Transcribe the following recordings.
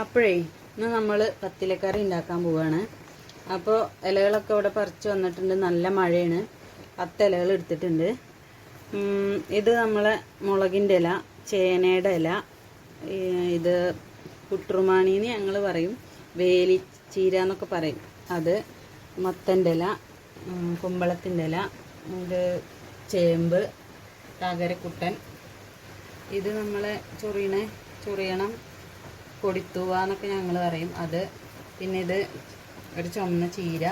അപ്പോഴേ ഇന്ന് നമ്മൾ പത്തിലക്കറി ഉണ്ടാക്കാൻ പോവുകയാണ് അപ്പോൾ ഇലകളൊക്കെ ഇവിടെ പറിച്ച് വന്നിട്ടുണ്ട്. നല്ല മഴയാണ്. പത്ത് ഇലകൾ എടുത്തിട്ടുണ്ട്. ഇത് നമ്മളെ മുളകിന്റെ ഇല ചേനയുടെ ഇല ഇത് കുട്ടുറുമാണിന്ന് ഞങ്ങൾ പറയും. വേലി ചീര എന്നൊക്കെ പറയും. അത് മത്തന്റെ ഇല കുമ്പളത്തിന്റെ ഇല ഇത് ചേമ്പ് തകരക്കുട്ടൻ. ഇത് നമ്മളെ ചൊറിയണേ ചൊറിയണം. കൊടിത്തൂവ എന്നൊക്കെ ഞങ്ങൾ പറയും. അത് പിന്നെ ഇത് ഒരു ചുമന്ന ചീര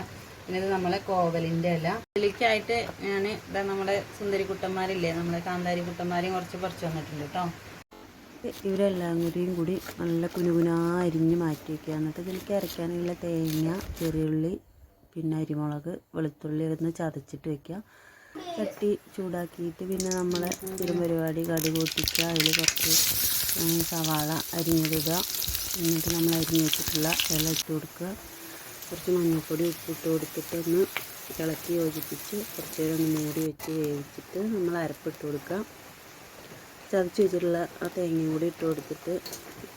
പിന്നെ ഇത് നമ്മളെ കോവലിന്റെ ഇല. ഇതിലേക്കായിട്ട് ഞാൻ ഇതാ നമ്മുടെ സുന്ദരി കുട്ടന്മാരില്ലേ നമ്മുടെ കാന്താരി കുട്ടന്മാരെയും കുറച്ച് പറിച്ചു വന്നിട്ടുണ്ട് കേട്ടോ ഇവരെല്ലാം കൂടിയും കൂടി നല്ല കുനുകുനാ അരിഞ്ഞ് മാറ്റി വയ്ക്കുക എന്നിട്ട് ഇതിലേക്ക് അരയ്ക്കാനുള്ള തേങ്ങ ചെറിയുള്ളി പിന്നെ അരിമുളക് വെളുത്തുള്ളി ഒന്ന് ചതച്ചിട്ട് വെക്കുക ചട്ടി ചൂടാക്കിയിട്ട് പിന്നെ നമ്മൾ സ്ഥിരം പരിപാടി കടി പൊട്ടിക്കുക. അതിൽ കുറച്ച് സവാള അരിഞ്ഞിടുക എന്നിട്ട് നമ്മൾ അരിഞ്ഞ് വെച്ചിട്ടുള്ള ഇല ഇട്ട് കൊടുക്കുക. കുറച്ച് മഞ്ഞൾപ്പൊടി ഉപ്പിട്ട് കൊടുത്തിട്ട് ഒന്ന് ഇളക്കി യോജിപ്പിച്ച് കുറച്ച് നേരം ഒന്ന് മൂടി വെച്ച് വേവിച്ചിട്ട് നമ്മൾ അരപ്പിട്ട് കൊടുക്കുക. ചതച്ച് വെച്ചിട്ടുള്ള ആ തേങ്ങയും കൂടി ഇട്ട് കൊടുത്തിട്ട്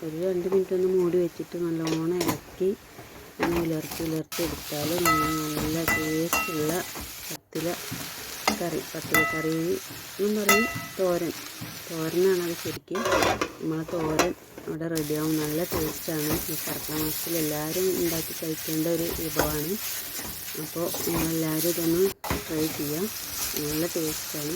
ഒരു രണ്ട് മിനിറ്റ് ഒന്ന് മൂടി വെച്ചിട്ട് നല്ലോണം ഇളക്കി ഒന്ന് ഉലർത്തി ഉലർത്തി എടുത്താൽ നല്ല ടേസ്റ്റുള്ള പത്തില കറി പത്തില കറി എന്നും പറയും തോരൻ. തോരനാണ് അത് ശരിക്കും. നമ്മളെ തോരൻ അവിടെ റെഡിയാവും നല്ല ടേസ്റ്റാണ് ഈ കർക്കിടക മാസത്തിൽ എല്ലാവരും ഉണ്ടാക്കി കഴിക്കേണ്ട ഒരു വിഭവമാണ്. അപ്പോൾ നിങ്ങളെല്ലാവരും ഇതൊന്ന് ട്രൈ ചെയ്യാം. നല്ല ടേസ്റ്റാണ്